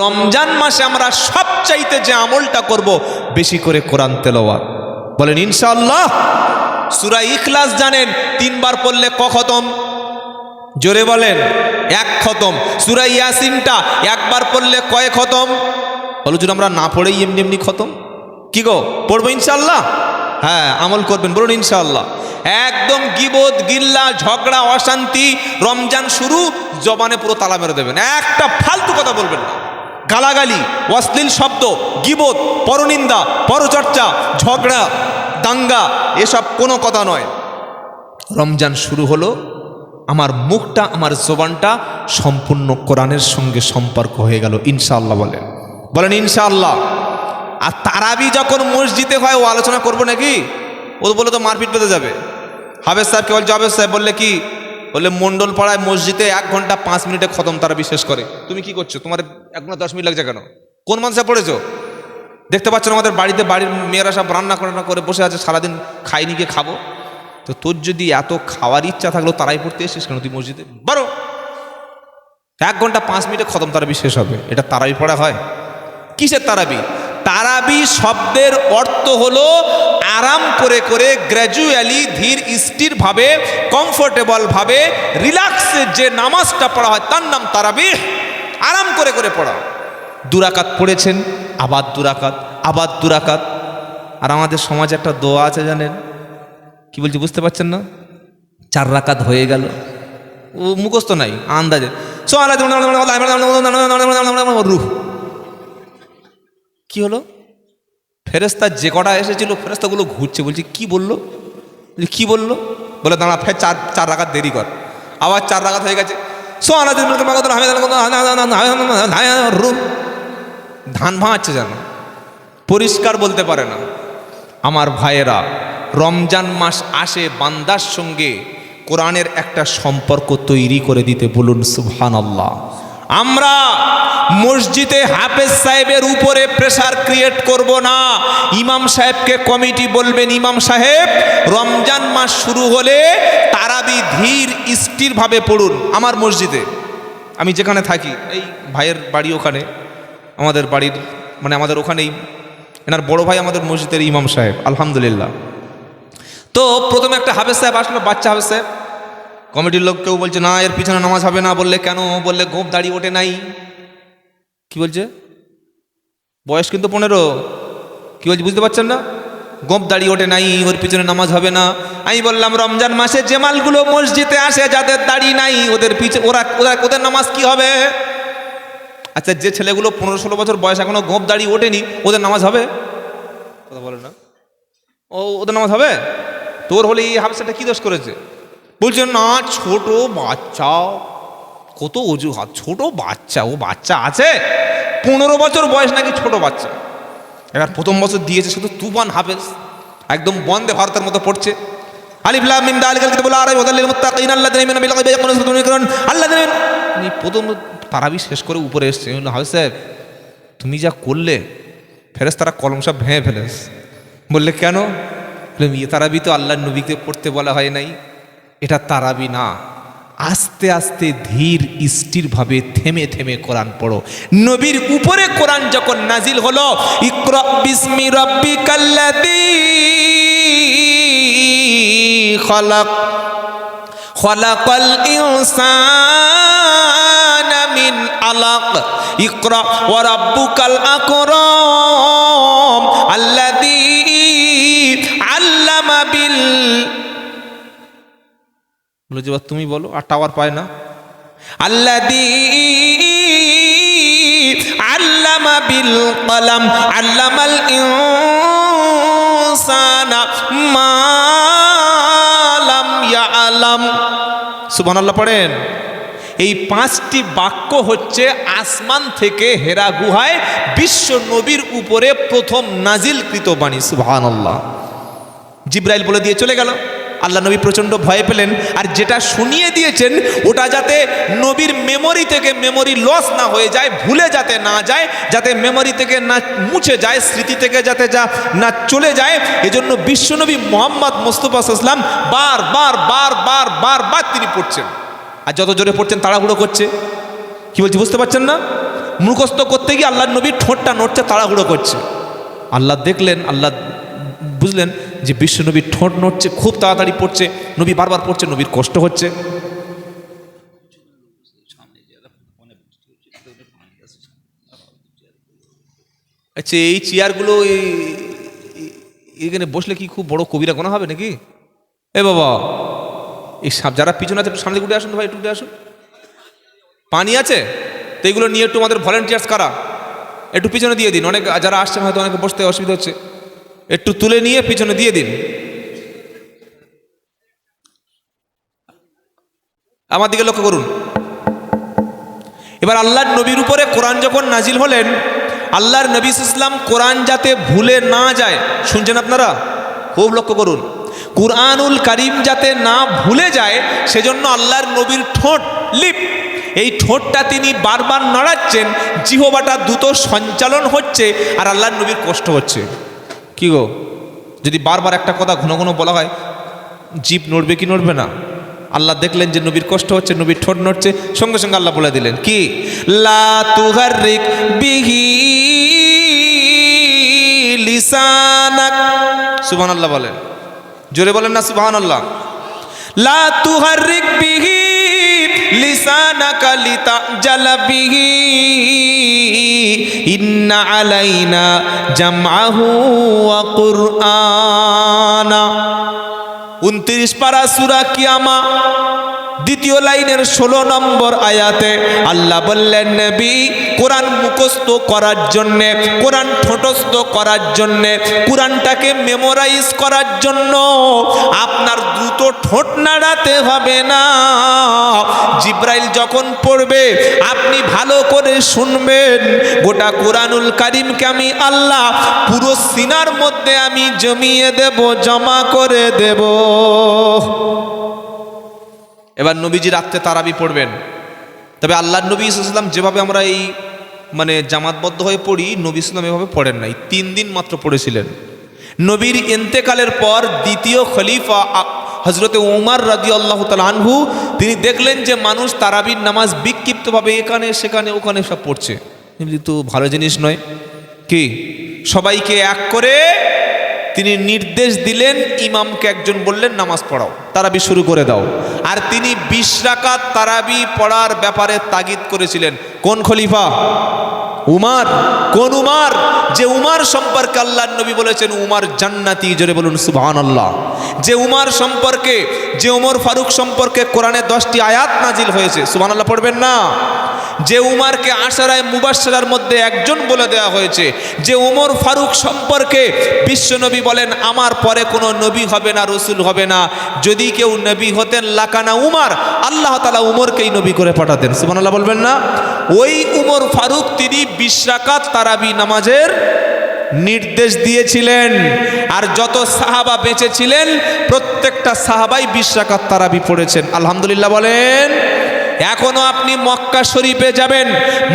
রমজান মাসে আমরা সবচাইতে যে আমলটা করব, বেশি করে কোরআন তেলাওয়াত। বলেন, ইনশাআল্লাহ। সূরা ইখলাস জানেন, তিনবার পড়লে ক খতম? জোরে বলেন, এক খতম। সূরা ইয়াসিনটা একবার পড়লে কয় খতম? বলো, যদি আমরা না পড়েই এমনি এমনি খতম? কি গো, পড়ব ইনশাআল্লাহ? হ্যাঁ আমল করবেন, বলুন ইনশাআল্লাহ। একদম গিবত, গিল্লা, ঝগড়া, অশান্তি, রমজান শুরু, জবানে পুরো তালা মেরে দেবেন। একটা ফালতু কথা বলবেন না। গালাগালি, অশ্লীল শব্দ, গিবত, পরনিন্দা, পরচর্চা, ঝগড়া, দাঙ্গা, এসব কোনো কথা নয়। রমজান শুরু হলো, আমার মুখটা, আমার জোবানটা সম্পূর্ণ কোরআনের সঙ্গে সম্পর্ক হয়ে গেল, ইনশাআল্লাহ বলেন। বলেন, ইনশাআল্লাহ। আর তারাবি যখন মসজিদে হয়, ও আলোচনা করব নাকি? ও বলে তো মারপিট পেতে যাবে। হাবেজ সাহেবকে বলছে হাবেজ সাহেব বললে কি? বললে মন্ডল পাড়ায় মসজিদে এক ঘণ্টা পাঁচ মিনিটে খতম তারা বিশেষ করে। তুমি কি করছ? তোমার এক ঘণ্টা দশ মিনিট লাগছে কেন? কোন মানুষে পড়েছো? দেখতে পাচ্ছ আমাদের বাড়িতে বাড়ির মেয়েরা সব রান্না করে না করে বসে আছে, সারাদিন খাইনি গিয়ে খাব। তো তোর যদি এত খাওয়ার ইচ্ছা থাকল, তারাই পড়তে এসেছিস কেন তুই মসজিদে? বারো এক ঘণ্টা পাঁচ মিনিটে খতম তারাবি শেষ হবে। এটা তারাবি পড়া হয়? কিসের তারাবি? তারাবি শব্দের অর্থ হলো আরাম করে করে গ্র্যাজুয়ালি ধীর স্থির ভাবে কমফোর্টেবল ভাবে রিল্যাক্সে যে নামাজটা পড়া হয়, তার নাম তারাবি। আরাম করে করে পড়া দুরাকাত পড়েছেন আবার দুরাকাত আবার দুরাকাত। আর আমাদের সমাজে একটা দোয়া আছে জানেন? কি বলছি বুঝতে পারছেন না? চার রাকাত হয়ে গেল। ও মুখস্থ নাই, আন্দাজে। রুহ। কি হলো? ফেরেস্তা যে কটা এসেছিল ফেরেস্তাগুলো ঘুরছে, বলছি, কি বলল? কি বলল? বলে, দাঁড়া, ফের চার চার রাকাত দেরি কর। আবার চার রাকাত হয়ে গেছে। রুহ ধান ভাঁচছে যেন পরিষ্কার বলতে পারে না আমার ভাইয়েরা রমজান মাস আসে বান্দার সঙ্গে কোরআনের একটা সম্পর্ক তৈরি করে দিতে বলুন সুবহান আল্লাহ আমরা মসজিদে হাফেজ সাহেবের উপরে প্রেসার ক্রিয়েট করব না। ইমাম সাহেবকে কমিটি বলবেন, ইমাম সাহেব, রমজান মাস শুরু হলে তারাবি ধীর স্থিরভাবে পড়ুন আমার মসজিদে। আমি যেখানে থাকি, এই ভাইয়ের বাড়ি ওখানে, আমাদের বাড়ির মানে আমাদের ওখানেই। এনার বড় ভাই আমাদের মসজিদের ইমাম সাহেব, আলহামদুলিল্লাহ। তো প্রথমে একটা হাফেজ সাহেব আসলো, বাচ্চা হাফেজ সাহেব। কমিটির লোক কেউ বলছে, না, এর পিছনে নামাজ হবে না। বললে কেন? বললে, গোপ দাড়ি ওঠে নাই। কি বলছে? বয়স কিন্তু পনেরো। কি বলছে, বুঝতে পারছেন না? গোপ দাড়ি ওঠে নাই, ওর পিছনে নামাজ হবে না। আমি বললাম, রমজান মাসে যে মালগুলো মসজিদে আসে, যাদের দাড়ি নাই, ওদের পিছনে ওরা ওরা, ওদের নামাজ কি হবে? আচ্ছা যে ছেলেগুলো পনেরো ষোলো বছর বয়স এখনও গোপ দাড়ি ওঠেনি, ওদের নামাজ হবে? কথা বলে না। ও, ওদের নামাজ হবে? তোর হলে এই হাফসাটা কি দোষ করেছে? বলছে, না, ছোট বাচ্চা। কত অজুহাত, ছোট বাচ্চা, ও বাচ্চা আছে? পনেরো বছর বয়স নাকি ছোট বাচ্চা? এবার প্রথম বছর দিয়েছে, শুধু তুফান হাফেজ। একদম বন্দে ভারতের মতো পড়ছে। আলিফ লাম মিম দালিকাল কিতাবুল আরাবি, ওয়া লিল মুত্তাকিন আল্লাযিনা ইউমিনুনা বিল গায়বি ইয়াকুমুনা বিল আল্লাযিনা উনি প্রথম তারাবি শেষ করে উপরে এসছে। আমি হাফেজ সাহেব, তুমি যা করলে ফেরেস তারা কলম সব ভেঙে ফেলেস বললে, কেন? বললাম ইয়ে তারাবি তো আল্লাহর নবীকে পড়তে বলা হয় নাই। এটা তারাবি না। আস্তে আস্তে ধীর, স্থিরভাবে থেমে থেমে কোরআন পড়ো। নবীর উপরে কোরআন যখন নাজিল হলো, ইকরা বিসমি রাব্বিকাল্লাযী খলাক, খলাকাল ইনসানা মিন আলাক, ইকরা ওয়া রাব্বুকাল আকরাম, আল্লাযী বলে যে তুমি বলো, আর টাওয়ার পায় না? আল্লাযী আল্লামা বিল কলাম, আল্লামাল ইনসানা মা লাম ইয়ালাম। সুবহানাল্লাহ পড়েন, এই পাঁচটি বাক্য হচ্ছে আসমান থেকে হেরা গুহায় বিশ্ব নবীর উপরে প্রথম নাজিলকৃত বাণী, সুবহানাল্লাহ। জিব্রাইল বলে দিয়ে চলে গেল। আল্লাহ নবী প্রচণ্ড ভয় পেলেন। আর যেটা শুনিয়ে দিয়েছেন, ওটা যাতে নবীর মেমোরি থেকে মেমোরি লস না হয়ে যায়, ভুলে যাতে না যায়, যাতে মেমোরি থেকে না মুছে যায়, স্মৃতি থেকে যাতে যা না চলে যায়, এজন্য বিশ্বনবী মোহাম্মদ মোস্তফা ইসলাম বার বার বার বার বার বার তিনি পড়ছেন। আর যত জোরে পড়ছেন, তাড়াহুড়ো করছে। কি বলছি, বুঝতে পারছেন না? মুখস্থ করতে গিয়ে আল্লাহ নবী ঠোঁটটা নড়ছে, তাড়াহুড়ো করছে। আল্লাহ দেখলেন, আল্লাহ বুঝলেন যে বিশ্ব নবীর ঠোঁট নড়ছে, খুব তাড়াতাড়ি পড়ছে, নবী বারবার পড়ছে, নবীর কষ্ট হচ্ছে। আচ্ছা এই চেয়ারগুলো এখানে বসলে কি খুব বড় কবিরা গোনা হবে নাকি? এ বাবা, এই সাপ যারা পিছনে আছে সামনে উঠে আসুন ভাই, একটু উঠে আসুন। পানি আছে? তো এগুলো নিয়ে একটু আমাদের ভলেন্টিয়ার্স কারা? একটু পিছনে দিয়ে দিন, অনেক যারা আসছেন হয়তো অনেকে বসতে অসুবিধা হচ্ছে। একটু তুলে নিয়ে পিছনে দিয়ে দিন। আমার দিকে লক্ষ্য করুন। এবার আল্লাহর নবীর উপরে কোরআন যখন নাজিল হলেন, আল্লাহর নবী ইসলাম কোরআন যাতে ভুলে না যায়, শুনছেন আপনারা? খুব লক্ষ্য করুন। কুরআনুল কারিম যাতে না ভুলে যায়, সেজন্য আল্লাহর নবীর ঠোঁট লিপ। এই ঠোঁটটা তিনি বারবার নাড়াচ্ছেন, জিহবাটা দ্রুত সঞ্চালন হচ্ছে আর আল্লাহর নবীর কষ্ট হচ্ছে। কি গো? যদি বারবার একটা কথা ঘন ঘন বলা হয়, জীব নড়বে কি নড়বে না? আল্লাহ দেখলেন যে নবীর কষ্ট হচ্ছে, নবীর ঠোঁট নড়ছে, সঙ্গে সঙ্গে আল্লাহ বলে দিলেন, কি? লা সুবহানাল্লাহ বলেন। জোরে বলেন না সুবহানাল্লাহ। লা তুহারিক বিহি লিসানাকা লিতাজালা বিহি। ইন্না আলাইনা জামআহু ওয়া কুরআনা। উনত্রিশ পারা সুরা কিয়ামা। দ্বিতীয় লাইনের ষোলো নম্বর আয়াতে আল্লাহ বললেন, নবী, কোরআন মুখস্থ করার জন্যে, কোরআন ঠোঁটস্থ করার জন্যে, কোরআনটাকে মেমোরাইজ করার জন্য আপনার দ্রুত ঠোঁট নাড়াতে হবে না। জিব্রাইল যখন পড়বে, আপনি ভালো করে শুনবেন। গোটা কোরআনুল কারিমকে আমি আল্লাহ পুরো সিনার মধ্যে আমি জমিয়ে দেব, জমা করে দেব। এবার নবীজি রাত্রে তারাবি পড়বেন। তবে আল্লাহ নবী ইসলাম যেভাবে আমরা এই মানে জামাতবদ্ধ হয়ে পড়ি, নবী ইসলাম এভাবে পড়েন নাই। তিন দিন মাত্র পড়েছিলেন। নবীর এন্তেকালের পর দ্বিতীয় খলিফা হজরতে উমার রাজি আল্লাহ আনহু, তিনি দেখলেন যে মানুষ তারাবির নামাজ বিক্ষিপ্তভাবে এখানে, সেখানে, ওখানে সব পড়ছে। এমনি তো ভালো জিনিস নয়। কি? সবাইকে এক করে তিনি নির্দেশ দিলেন, ইমামকে একজন বললেন, নামাজ পড়াও, তারাবি শুরু করে দাও। আর তিনি বিশ রাকাত তারাবি পড়ার ব্যাপারে তাগিদ করেছিলেন। কোন খলিফা? উমার। কোন উমার? যে উমার সম্পর্কে আল্লাহ নবী বলেছেন, উমার জান্নাতি, জোরে বলুন সুবহান আল্লাহ যে উমার সম্পর্কে, যে উমর ফারুক সম্পর্কে কোরআনে দশটি আয়াত নাজিল হয়েছে সুবহান আল্লাহ পড়বেন না? যে উমারকে আশারায় মুবাসার মধ্যে একজন বলে দেওয়া হয়েছে, যে ওমর ফারুক সম্পর্কে বিশ্বনবী বলেন, আমার পরে কোনো নবী হবে না, রসুল হবে না। যদি কেউ নবী হতেন, লাকানা উমার, আল্লাহ তালা উমরকেই নবী করে পাঠাতেন। সুবহানাল্লাহ বলবেন না? ওই উমর ফারুক, তিনি বিশরাকাত তারাবি নামাজের নির্দেশ দিয়েছিলেন। আর যত সাহাবা বেঁচে ছিলেন প্রত্যেকটা সাহাবাই বিশরাকাত তারাবি পড়েছেন। আলহামদুলিল্লাহ বলেন, এখনও আপনি মক্কা শরীফে যাবেন,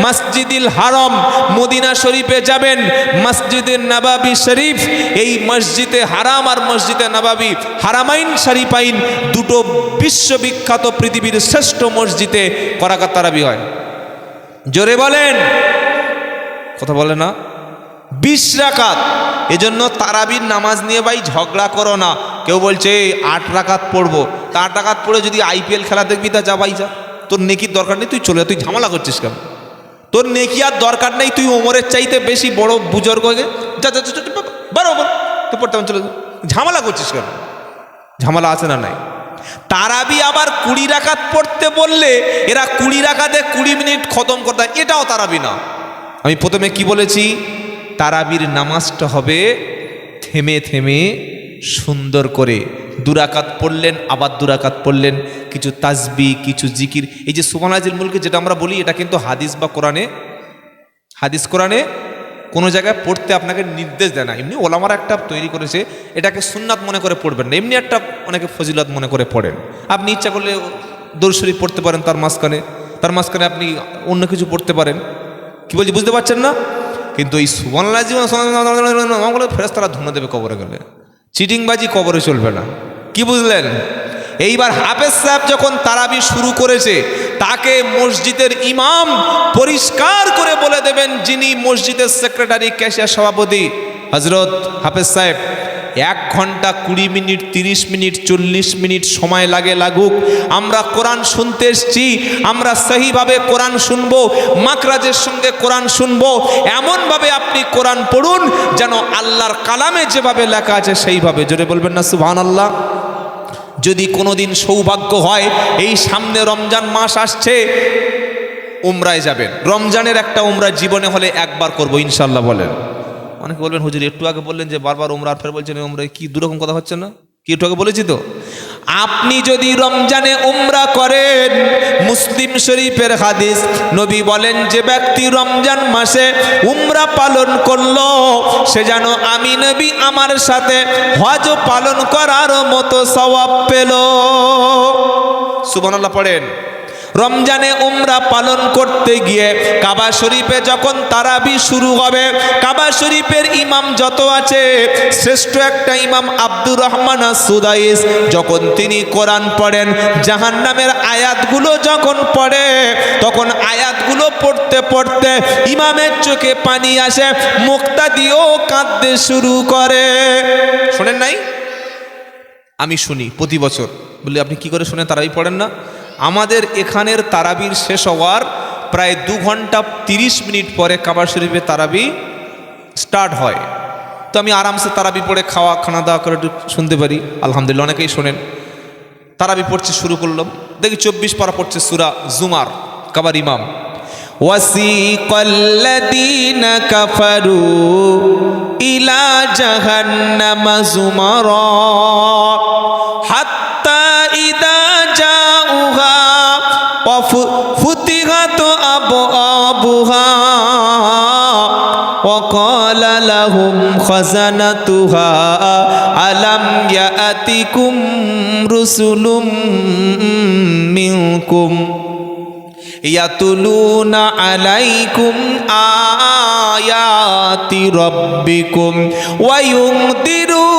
মসজিদিল হারম, মদিনা শরীফে যাবেন মসজিদে নবাবি শরীফ, এই মসজিদে হারাম আর মসজিদে নবাবি হারামাইন শরীফাইন দুটো বিশ্ববিখ্যাত পৃথিবীর শ্রেষ্ঠ মসজিদে করাকাত তারাবি হয়। জোরে বলেন। কথা বলে না? বিশ রাকাত। এজন্য তারাবির নামাজ নিয়ে ভাই ঝগড়া করো না। কেউ বলছে আট রাকাত পড়ব। তা আট রাকাত পড়ে যদি আইপিএল খেলা দেখবি, তা যা ভাই যা। তোর নেকির দরকার নেই, তুই চলে তুই ঝামেলা করছিস কেন? তোর নেকি আর দরকার নেই, তুই ওমরের চাইতে বেশি বড় বুজুর্গ হয়ে যা যা বারো ওমর, তুই পড়তে চলে ঝামেলা করছিস কেন? ঝামেলা আছে না নাই? তারাবি আবার কুড়ি রাকাত পড়তে বললে, এরা কুড়ি রাকাতে কুড়ি মিনিট খতম করতে এটাও তারাবি না। আমি প্রথমে কি বলেছি? তারাবির নামাজটা হবে থেমে থেমে সুন্দর করে। দুরাকাত পড়লেন, আবার দুরাকাত পড়লেন, কিছু তাজবি কিছু জিকির। এই যে সুমানাজিল মুলকে যেটা আমরা বলি, এটা কিন্তু হাদিস বা কোরআনে, হাদিস কোরআনে কোনো জায়গায় পড়তে আপনাকে নির্দেশ দেয় না। এমনি ওলামার একটা তৈরি করেছে, এটাকে সুন্নাত মনে করে পড়বেন না। এমনি একটা অনেকে ফজিলত মনে করে পড়েন। আপনি ইচ্ছা করলে দর্শরী পড়তে পারেন তার মাঝখানে। তার মাঝখানে আপনি অন্য কিছু পড়তে পারেন। কি বলছি, বুঝতে পারছেন না? কিন্তু এই সুবর্ণলা জীবন ফেরত তারা ধুনে দেবে কবরে গেলে। চিটিংবাজি কবরে চলবে না। কি বুঝলেন? এইবার হাফেজ সাহেব যখন তারাবি শুরু করেছে, তাকে মসজিদের ইমাম পরিষ্কার করে বলে দেবেন যিনি মসজিদের সেক্রেটারি, ক্যাশিয়ার সভাপতি। হজরত হাফেজ সাহেব এক ঘণ্টা কুড়ি মিনিট, তিরিশ মিনিট, চল্লিশ মিনিট সময় লাগে লাগুক। আমরা কোরআন শুনতে এসছি, আমরা সহিভাবে কোরআন শুনব মাকরাজের সঙ্গে কোরআন শুনব, এমনভাবে আপনি কোরআন পড়ুন যেন আল্লাহর কালামে যেভাবে লেখা আছে সেইভাবে। জোরে বলবেন না সুবহান আল্লাহ যদি কোনোদিন সৌভাগ্য হয়, এই সামনে রমজান মাস আসছে, উমরায় যাবেন। রমজানের একটা উমরা জীবনে হলে একবার করব ইনশাল্লাহ বলেন। অনেকে বলবেন, হুজুর, একটু আগে বললেন যে বারবার উমরার ফের বলছেন উমরায় কি দুরকম কথা হচ্ছে না? কি একটু আগে বলেছি তো? আপনি যদি রমজানে উমরা করেন, মুসলিম শরীফের হাদিস, নবী বলেন যে ব্যক্তি রমজান মাসে উমরা পালন করল, সে যেন আমি নবী আমার সাথে হজ পালন করার মতো সওয়াব পেল। সুবহানাল্লাহ, পড়েন। রমজানে উমরা পালন করতে গিয়ে কাবা শরীফে যখন তারাবি শুরু হবে, কাবা শরীফের ইমাম যত আছে, শ্রেষ্ঠ একটা ইমাম আব্দুর রহমান সুদাইস যখন তিনি কোরআন পড়েন জাহান নামের আয়াতগুলো যখন পড়ে, তখন আয়াতগুলো পড়তে পড়তে ইমামের চোখে পানি আসে মুক্তা দিয়েও কাঁদতে শুরু করে। শোনেন নাই? আমি শুনি প্রতি বছর। বলি, আপনি কি করে শুনে তারাই পড়েন না? আমাদের এখানের তারাবির শেষ হওয়ার প্রায় দু ঘন্টা তিরিশ মিনিট পরে কাবার শরীফে তারাবি স্টার্ট হয় তো আমি আরামসে তারাবি পড়ে খাওয়া খানা দাওয়া করে একটু শুনতে পারি আলহামদুলিল্লাহ অনেকেই শোনেন তারাবি পড়ছে শুরু করলাম দেখি চব্বিশ পারা পড়ছে সুরা জুমার কাবার ইমাম وسيق الذين كفروا إلى جهنم زمرا وقال لهم خزنتها ألم يأتكم رسل منكم يتلون عليكم آيات ربكم وينذرونكم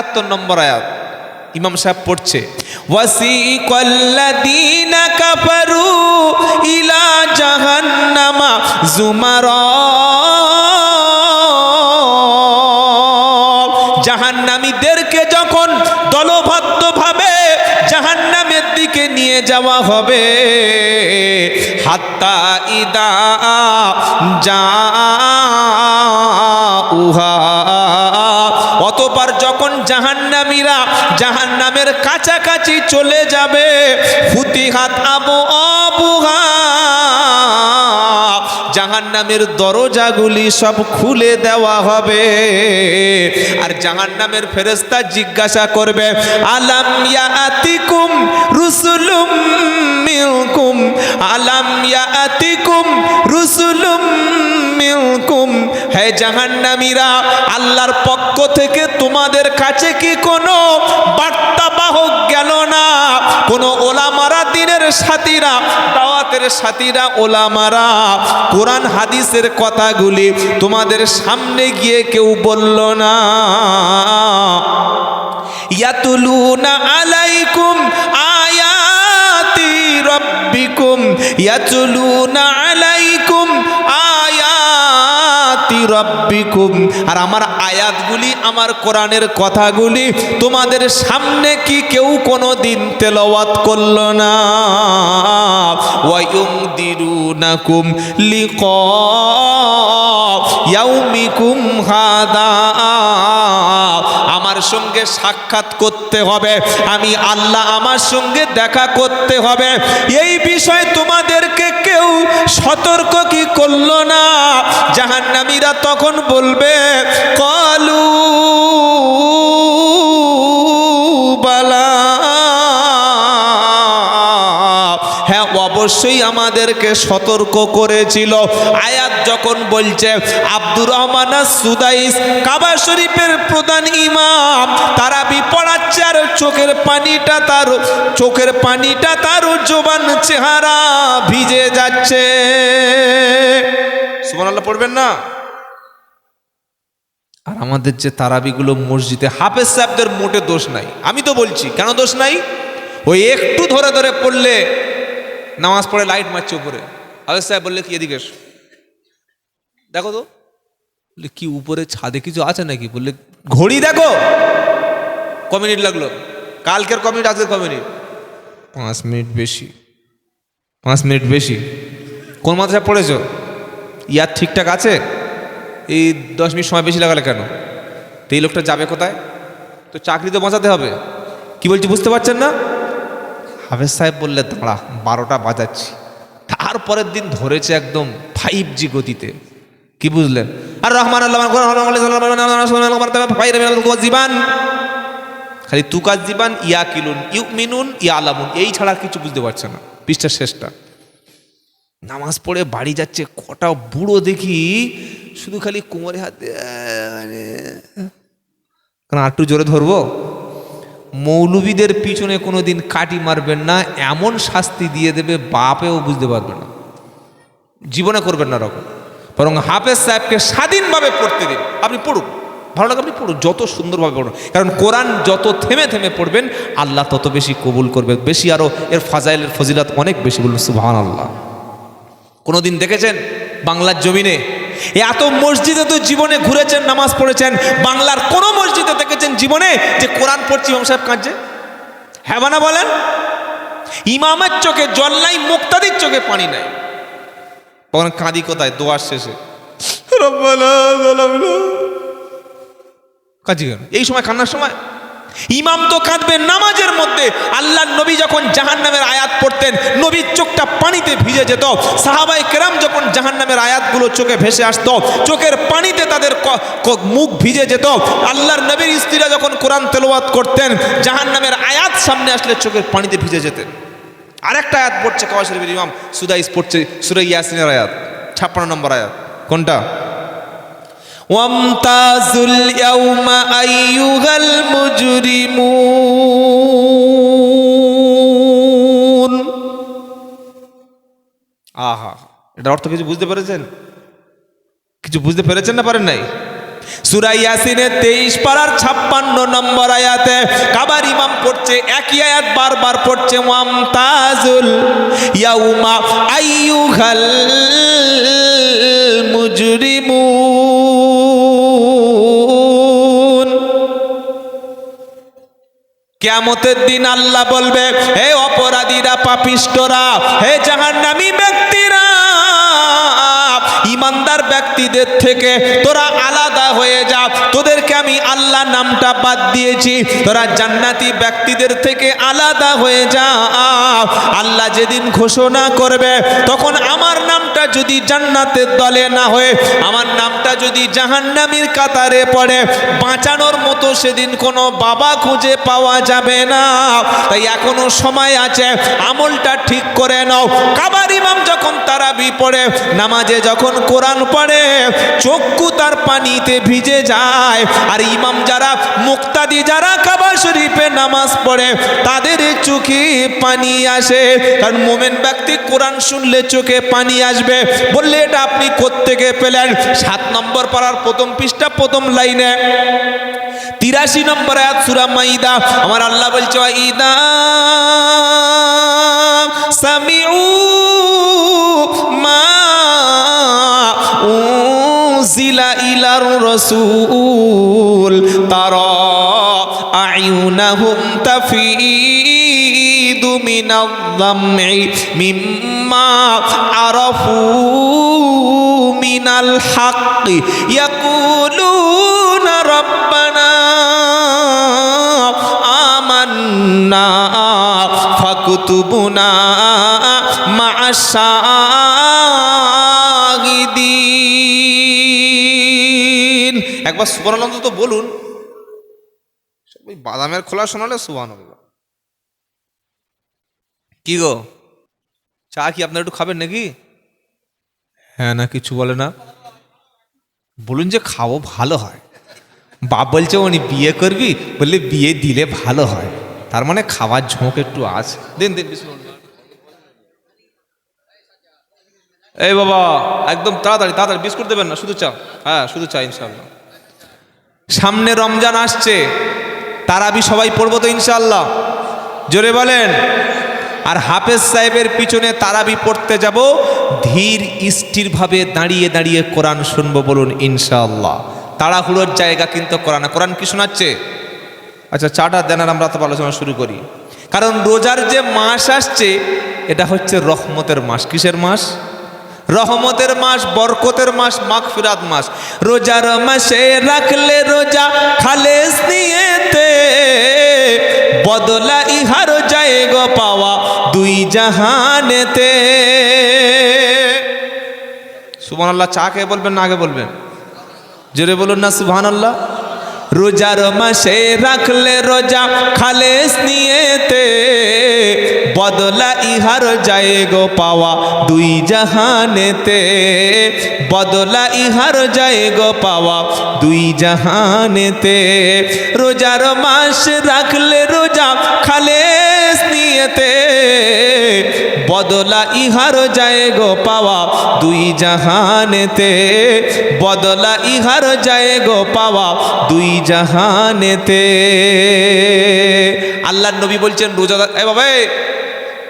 71 নম্বর আয়াত। ইমাম সাহেব পড়ছে, ওয়াসিকাল্লাযীনা কাফারু ইলা জাহান্নামা জুমারা। জাহান্নামীদেরকে যখন দলবদ্ধভাবে জাহান্নামের দিকে নিয়ে যাওয়া হবে, হাত্তা ইদা যা উহা অতপর যখন জাহান্নামীরা জাহান্নামের কাছাকাছি চলে যাবে, ফুতিহাত আবু অবুহা জাহান্নামের দরজাগুলি সব খুলে দেওয়া হবে। আর জাহান্নামের ফেরেস্তা জিজ্ঞাসা করবে, আলাম ইয়াতিকুম রুসুলুম মিনকুম? আলাম ইয়াতিকুম রুসুলুম হে জাহান্নামীরা, আল্লাহর পক্ষ থেকে তোমাদের কাছে কি কোনো বার্তা বাহক গেল না? কোনো ওলামারা দিনের সাথীরা, দাওয়াতের সাথীরা, ওলামারা, কোরআন হাদিসের কথাগুলি তোমাদের সামনে গিয়ে কেউ বলল না। ইয়াতুলুনা আলাইকুম আয়াতি রব্বিকুম, ইয়াতুলুনা আয়াতি রব্বিকুম। আর আমার আয়াতগুলি, আমার কোরআনের কথাগুলি তোমাদের সামনে কি কেউ কোনো দিন তেলওয়াত করল না? ওয়ায়ুমদিরুনাকুম লিকা ইয়াউমিকুম হাদা। সঙ্গে সাক্ষাৎ করতে হবে। আমি আল্লাহ আমার সঙ্গে দেখা করতে হবে। এই বিষয় তোমাদেরকে কেউ সতর্ক কি করল না? জাহান্নামীরা তখন বলবে, কলু অবশ্যই আমাদেরকে সতর্ক করেছিল। আয়াত যখন বলছে আব্দুর রহমান সুদাইস কাবা শরীফের প্রধান ইমাম তারা বিপড়াচ্ছে আর চোখের পানিটা তার চোখের পানিটা তার জোবান চেহারা ভিজে যাচ্ছে। সুবহানাল্লাহ পড়বেন না? আর আমাদের যে তারাবিগুলো মসজিদে হাফেজ সাহেবদের মোটে দোষ নাই। আমি তো বলছি কেন দোষ নাই? ওই একটু ধরে ধরে পড়লে নামাজ পড়ে লাইট মারছে উপরে। হাফেজ সাহেব বললে, কি এদিকে দেখো তো। বললে, কি উপরে ছাদে কিছু আছে নাকি? বললে, ঘড়ি দেখো। ক মিনিট লাগল? কালকের ক মিনিট, আজকের ক মিনিট? পাঁচ মিনিট বেশি। পাঁচ মিনিট বেশি। কোন মাদ্রাসা পড়েছো? ইয়ার ঠিকঠাক আছে। এই দশ মিনিট সময় বেশি লাগালে কেন? তো এই লোকটা যাবে কোথায়? তো চাকরি তো বাঁচাতে হবে। কি বলছি, বুঝতে পারছেন না? হাফেজ সাহেব বললে, দাঁড়া, বারোটা বাজাচ্ছি। তারপরের দিন ধরেছে একদম ফাইভ জি গতিতে। কি বুঝলেন? আর রহমান জীবান খালি তুকাজ জীবান। ইয়া কিলুন ইউ মিনুন ইয়া আলামুন এই ছাড়া কিছু বুঝতে পারছে না। পৃষ্ঠার শেষটা। নামাজ পড়ে বাড়ি যাচ্ছে, কটা বুড়ো দেখি, শুধু খালি কোমরে হাত। কারণ আরটু জোরে ধরবো? মৌলবীদের পিছনে কোনো দিন কাটি মারবেন না, এমন শাস্তি দিয়ে দেবে বাপেও বুঝতে পারবে না। জীবনে করবেন না রকম বরং হাফেজ সাহেবকে স্বাধীনভাবে পড়তে দিন। আপনি পড়ুন। ভালো লাগে আপনি পড়ুন, যত সুন্দরভাবে পড়ুন। কারণ কোরআন যত থেমে থেমে পড়বেন, আল্লাহ তত বেশি কবুল করবে। বেশি আরও এর ফাজাইলের ফজিলাত অনেক বেশি বলুন সুবহান আল্লাহ কোনোদিন দেখেছেন বাংলার জমিনে এত মসজিদে তো জীবনে ঘুরেছেন, নামাজ পড়েছেন, বাংলার কোন মসজিদে দেখেছেন জীবনে যে কোরআন পড়ছি, ইমাম সাহেব কাঁদছে? হ্যাঁ বলেন? ইমামের চোখে জল নাই, মুক্তাদির চোখে পানি নাই। তখন কাঁদি কোথায়? দোয়ার শেষে। কাঁদছি কেন? এই সময় কান্নার সময়? ইমাম তো কাঁদবেন নামাজের মধ্যে। আল্লাহ নবী যখন জাহান নামের আয়াত পড়তেন, নবীর চোখটা পানিতে ভিজে যেত। সাহাবাই কেরাম যখন জাহান নামের আয়াতগুলো চোখে ভেসে আসত, চোখের পানিতে তাদের মুখ ভিজে যেত। আল্লাহর নবীর স্ত্রীরা যখন কোরআন তেলোয়াত করতেন জাহান নামের আয়াত সামনে আসলে চোখের পানিতে ভিজে যেতেন। আরেকটা আয়াত পড়ছে কাওয়া শরীফের ইমাম সুদাইস পড়ছে, সুরা ইয়াসিনের আয়াত, ছাপ্পান্ন নম্বর আয়াত। কোনটা? ওয়ামতাজুল ইয়াউমা আইয়ুহাল মুজরিমুন আহা এটা অর্থ কিছু বুঝতে পেরেছেন? কিছু বুঝতে পেরেছেন না পারেন নাই? সুরাই ইয়াসিনের তেইশ পাড়ার ছাপ্পান্ন নম্বর আয়াতে কাবার ইমাম পড়ছে, একই আয়াত বারবার পড়ছে ওয়াম তাজুল ইয়াউমা আইয়ুহাল মুজরিমুন। কেয়ামতের দিন আল্লাহ বলবে, হে অপরাধীরা, পাপিষ্টরা, হে জাহান্নামী ব্যক্তিরা, ইমানদার ব্যক্তিদের থেকে তোরা আলাদা হয়ে যা। তোদেরকে আমি আল্লাহ নামটা বাদ দিয়েছি। তোরা জান্নাতি ব্যক্তিদের থেকে আলাদা হয়ে যা। আল্লাহ যেদিন ঘোষণা করবে, তখন আমার নামটা যদি জান্নাতের দলে না হয়ে, আমার নামটা যদি জাহান্নামীর কাতারে পড়ে, বাঁচানোর মতো সেদিন কোনো বাবা খুঁজে পাওয়া যাবে না। তাই এখনও সময় আছে, আমলটা ঠিক করে নাও। কাবার ইমাম যখন তারাবি পড়ে, নামাজে যখন কোরআন পড়ে, চক্ষু তার পানিতে ভিজে যায়। আর ইমাম যারা, মুক্তাদি যারা কাবা শরীফে নামাজ পড়ে, তাদের চোখে পানি আসে। কারণ মোমেন ব্যক্তি কোরআন শুনলে চোখে পানি আসবে। বললে, এটা আপনি কোত্থেকে পেলেন? সাত নম্বর পাড়ার প্রথম পৃষ্ঠা, প্রথম লাইনে। তিরাশি নম্বর আয়াত, সুরা মাইদা। আমার আল্লাহ বলছে ইদা সামিউ উনজিলা ইলার রাসূল, তারা আয়ুনাহুম তাফিদু মিম্মা আরাফু মিনাল হাক্কি, ইয়াকুলুনা রব্বানা আমান্না, ফাকুতুবুনা মা'আশ-শাহিদিন বাদামের খোলা শোনালে সুবহানাল্লাহ কি গো? চা কি আপনার একটু খাবেন নাকি? হ্যাঁ না কিছু বলে না। বলুন যে খাব ভালো হয়। বাপ বলছে উনি বিয়ে করবি? বললে বিয়ে দিলে ভালো হয়। তার মানে খাওয়ার ঝোঁক একটু আছে। দিন দিন। এই বাবা একদম তাড়াতাড়ি তাড়াতাড়ি বিস্কুট দেবেন না শুধু চা। হ্যাঁ শুধু চা ইনশাল্লাহ সামনে রমজান আসছে। তারাবি সবাই পড়ব তো ইনশাল্লাহ জোরে বলেন। আর হাফেজ সাহেবের পিছনে তারাবি পড়তে যাব, ধীর স্থিরভাবে দাঁড়িয়ে দাঁড়িয়ে কোরআন শুনব বলুন ইনশাল্লাহ তাড়াহুড়োর জায়গা কিন্তু কোরআন। কোরআন কি শোনাচ্ছে? আচ্ছা চাটা দেন আর আমরা তো আলোচনা শুরু করি। কারণ রোজার যে মাস আসছে, এটা হচ্ছে রহমতের মাস। কিসের মাস? রহমতের মাস, বরকতের মাস, মাগফিরাত মাস। রোজার মাসে রাখলে রোজা, খালেস নিয়েতে বদলা ইহার জায়গ পাওয়া দুই জাহানেতে। সুবহানাল্লাহ, চা কে বলবেন না আগে বলবেন? জোরে বলুন না সুবহানাল্লাহ। রোজার মাসে রাখলে রোজা খালেস নিয়েতে, বদলা ইহার যায় গো পাওয়া দুই জাহানেতে, বদলা ইহার যায় গো পাওয়া দুই জাহানেতে। রোজার মাস রাখলে রোজা খালেস বদলা ইহার যায় গো পাওয়া দুই জাহানেতে। বদলা ইহার যায় গো পাওয়া দুই জাহানেতে। আল্লাহ নবী বলছেন রোজাদার এ বাবা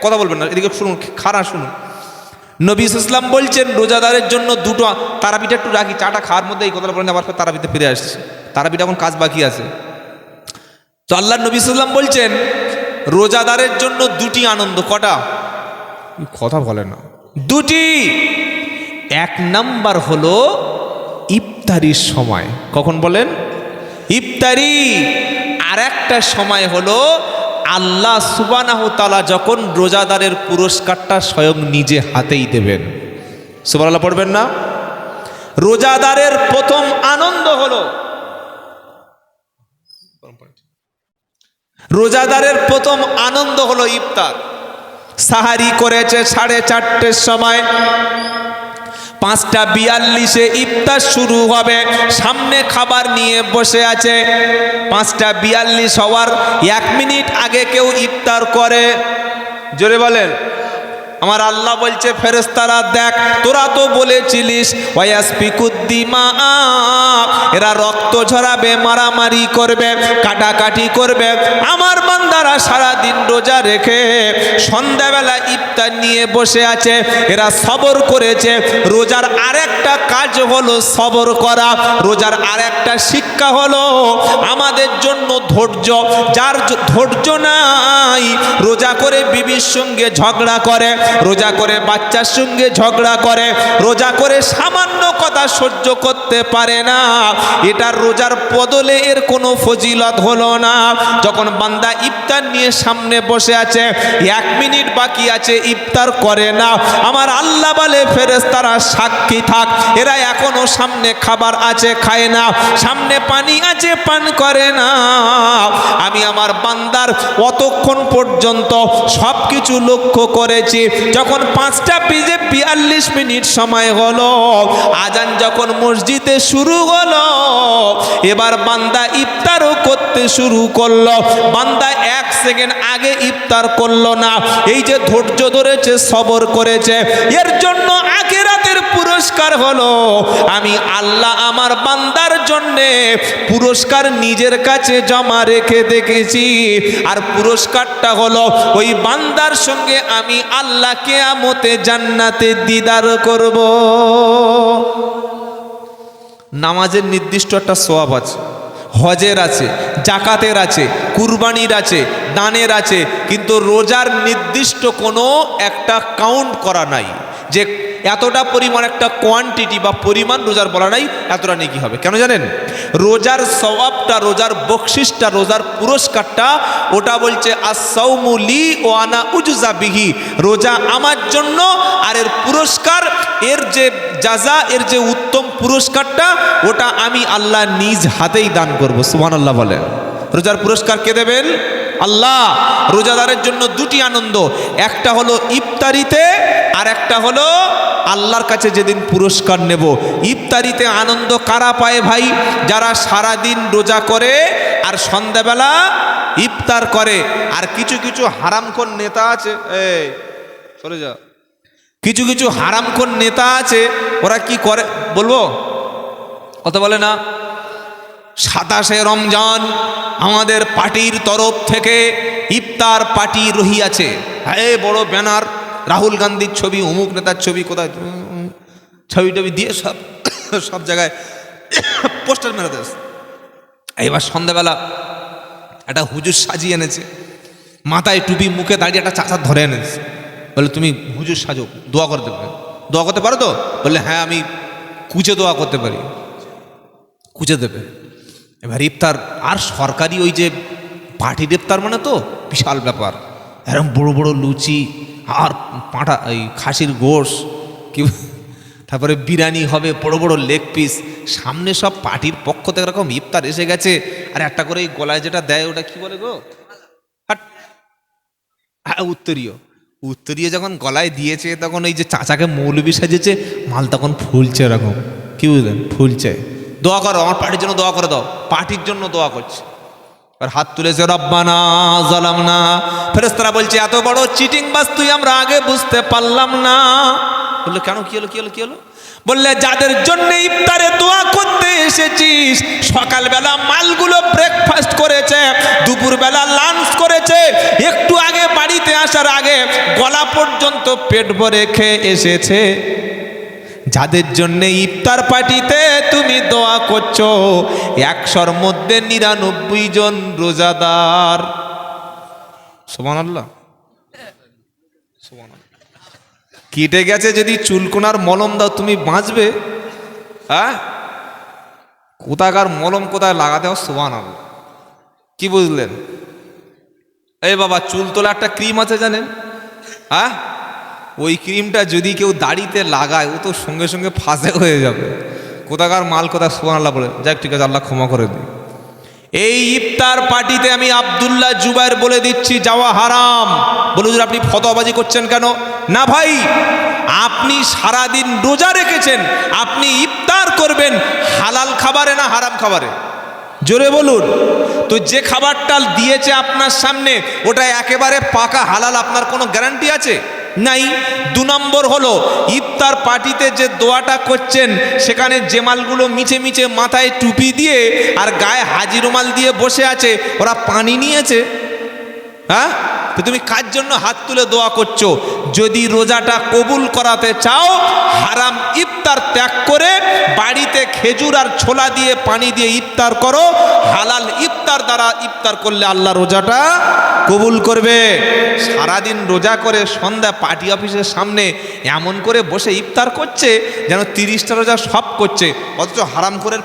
কথা বলবেন না, এদিকে শুনুন খারা শুনুন। নবী ইসলাম বলছেন, রোজাদারের জন্য দুটো তারাবিটা একটু রাখি, চাটা খাওয়ার মধ্যে এই কথাটা বলেন, আবার তারাবিতে ফিরে আসছে। তারাবিটা এখন কাজ বাকি আছে। তো আল্লাহ নবী সাল্লাম বলছেন, রোজাদারের জন্য দুটি আনন্দ, কটা? কথা বলে না। দুটি। এক নাম্বার হলো ইফতারির সময়। কখন বলেন? ইফতারি। আর একটা সময় হলো আল্লাহ সুবানাহ তালা যখন রোজাদারের পুরস্কারটা স্বয়ং নিজে হাতেই দেবেন। সুবানাল্লাহ পড়বেন না? রোজাদারের প্রথম আনন্দ হলো রোজাদারের প্রথম আনন্দ হলো ইফতার। সাহারি করেছে সাড়ে চারটের সময়। পাঁচটা বিয়াল্লিশে ইফতার শুরু হবে, সামনে খাবার নিয়ে বসে আছে। পাঁচটা বিয়াল্লিশ হওয়ার এক মিনিট আগে কেউ ইফতার করে। জোরে বলেন, আমার আল্লাহ বলছে ফেরেস্তারা দেখ, তোরা তো বলেছিলিস ওয়াসপিকুদ্দিমা এরা রক্ত ঝরাবে, মারামারি করবে, কাটাকাটি করবে। আমার বান্দারা সারা দিন রোজা রেখে সন্ধ্যাবেলা ইফতার নিয়ে বসে আছে, এরা সবর করেছে। রোজার আরেকটা কাজ হলো সবর করা, রোজার আরেকটা শিক্ষা হলো আমাদের জন্য ধৈর্য। যার ধৈর্য নাই, রোজা করে বিবির সঙ্গে ঝগড়া করে, রোজা করে বাচ্চার সঙ্গে ঝগড়া করে, রোজা করে সামান্য কথা সহ্য করতে পারে না। এটা রোজার বদলে এর কোনো ফজিলত হলো না। যখন বান্দা ইফতার নিয়ে সামনে বসে আছে। এক মিনিট বাকি আছে, ইফতার করে না। আমার আল্লাহ বলে ফেরেস্তারা সাক্ষী থাক। এরা এখনও সামনে খাবার আছে, খায় না। সামনে পানি আছে, পান করে না। আমি আমার বান্দার অতক্ষণ পর্যন্ত সব কিছু লক্ষ্য করেছি। যখন পাঁচটা পিজে বিয়াল্লিশ মিনিট সময় হল আজান যখন মসজিদে শুরু হলো এবার বান্দা ইফতারও করতে শুরু করল। বান্দা এক সেকেন্ড আগে ইফতার করল না। এই যে ধৈর্য ধরেছে, সবর করেছে। এর জন্য পুরস্কার হলো। আমি আল্লাহ আমার বান্দার জন্যে পুরস্কার নিজের কাছে জমা রেখে দেখেছি। আর পুরস্কারটা হলো, ওই বান্দার সঙ্গে আমি আল্লাহ কেয়ামতে জান্নাতে দিদার করব। নামাজের নির্দিষ্ট একটা সোয়াব আছে। হজের আছে, জাকাতের আছে, কুরবানির আছে, দানের আছে, কিন্তু রোজার নির্দিষ্ট কোনো একটা কাউন্ট করা নাই। যে এতটা পরিমাণ একটা কোয়ান্টিটি বা পরিমাণ রোজার বলা নাই, এতটা নেকি হবে। কেন জানেন? রোজার সওয়াবটা, রোজার বকশিসটা রোজার পুরস্কারটা, ওটা বলছে আসাউমুলি ও আনা উজুজা বিহি। রোজা আমার জন্য আর এর পুরস্কার, এর যে জাজা এর যে উত্তম পুরস্কারটা, ওটা আমি আল্লাহ নিজ হাতেই দান করব। সুবহান আল্লাহ বলেন। রোজার পুরস্কার কে দেবেন? আল্লাহ। রোজাদারের জন্য দুটি আনন্দ। একটা হলো ইফতারিতে আর একটা হলো আল্লাহর কাছে যেদিন পুরস্কার নেব। ইফতারিতে আনন্দ কারা পায় ভাই? যারা সারা দিন রোজা করে আর সন্ধ্যাবেলা ইফতার করে। আর কিছু কিছু হারামখোর নেতা আছে। এই, সরে যা। কিছু কিছু হারামখোর নেতা আছে, ওরা কি করে? বলব? কথা বলে না? সাতাশে রমজান আমাদের পার্টির তরফ থেকে ইফতার পার্টি রহিয়াছে। হ্যাঁ বড় ব্যানার, রাহুল গান্ধীর ছবি, অমুক নেতার ছবি, কোথায়? ছবি টবি দিয়ে সব সব জায়গায় পোস্টার মেরে দেস এবার সন্ধ্যাবেলা একটা হুজুর সাজিয়ে এনেছে। মাথায় টুপি, মুখে দাঁড়িয়ে একটা চাচা ধরে এনেছে। বলে, তুমি হুজুর সাজো, দোয়া করে দেবে। দোয়া করতে পারো তো? বললে হ্যাঁ আমি কুচে দোয়া করতে পারি। কুচে দেবে। এবার ইফতার, আর সরকারি ওই যে পার্টির ইফতার মানে তো বিশাল ব্যাপার। এরকম বড় বড় লুচি, আর পাঁটা, এই খাসির গোশ, কি তারপরে বিরিয়ানি হবে, বড় বড় লেগ পিস সামনে সব পার্টির পক্ষ থেকে এরকম ইফতার এসে গেছে। আর একটা করে এই গলায় যেটা দেয়, ওটা কি বলে গো? হ্যাঁ উত্তরীয়। উত্তরীয় যখন গলায় দিয়েছে, তখন এই যে চাচাকে মৌলবি সাজেছে, মাল তখন ফুলছে এরকম কি বুঝলেন? ফুলছে। দোয়া করো, আমার পার্টির জন্য দোয়া করে দাও। পার্টির জন্য দোয়া করছে। আর হাত তুলেছে রব্বানা জালাম না ফেরেস্তারা বলছে, এত বড় চিটিং বাস তুই আমরা আগে বুঝতে পারলাম না। বলল, কেন? কি হলো কি হলো কি হলো? বললে, যাদের জন্য ইফতারে দোয়া করতে এসেছিস, সকালবেলা মালগুলো ব্রেকফাস্ট করেছে, দুপুরবেলা লাঞ্চ করেছে, একটু আগে বাড়িতে আসার আগে গলা পর্যন্ত পেট ভরে খেয়ে এসেছে। যাদের জন্য ইফতার পার্টিতে তুমি দোয়া করছ, একশোর মধ্যে নিরানব্বই জন রোজাদার। সোমান আল্লাহ কেটে গেছে যদি চুলকোনার মলম দাও, তুমি বাঁচবে? হ্যাঁ? কোথাকার মলম কোথায় লাগাতে হয় সোমান আল্লাহ কি বুঝলেন? এই বাবা, চুল তোলা একটা ক্রিম আছে জানেন? হ্যাঁ? ওই ক্রিমটা যদি কেউ দাড়িতে লাগায়, ও তো সঙ্গে সঙ্গে ফাঁসে হয়ে যাবে। কোথাকার মাল কোথায় সোহান আল্লাহ বলে, যাক, ঠিক আছে, আল্লাহ ক্ষমা করে দিই এই ইফতার পার্টিতে আমি আবদুল্লাহ জুবাইর বলে দিচ্ছি, যাওয়া হারাম। বলুন আপনি ফতোয়াবাজি করছেন কেন? না ভাই, আপনি সারাদিন রোজা রেখেছেন, আপনি ইফতার করবেন হালাল খাবারে না হারাম খাবারে? জোরে বলুন। তো যে খাবারটা দিয়েছে আপনার সামনে, ওটা একেবারে পাকা হালাল, আপনার কোনো গ্যারান্টি আছে? নাই। দু নম্বর হলো, ইফতার পার্টিতে যে দোয়াটা করছেন, সেখানে জেমালগুলো মিছে মিছে মাথায় টুপি দিয়ে আর গায়ে হাজি রুমাল দিয়ে বসে আছে, ওরা পানি নিয়েছে। হ্যাঁ? তুমি কার জন্য হাত তুলে দোয়া করছ? যদি রোজাটা কবুল করাতে চাও, হারাম ইফতার ত্যাগ করে বাড়িতে খেজুর আর ছোলা দিয়ে পানি দিয়ে ইফতার করো। হালাল ইফতার দ্বারা ইফতার করলে আল্লাহ রোজাটা কবুল করবে। সারাদিন রোজা করে সন্ধ্যা পার্টি অফিসের সামনে এমন করে বসে ইফতার করছে যেন তিরিশটা রোজা সব করছে, অথচ হারাম করে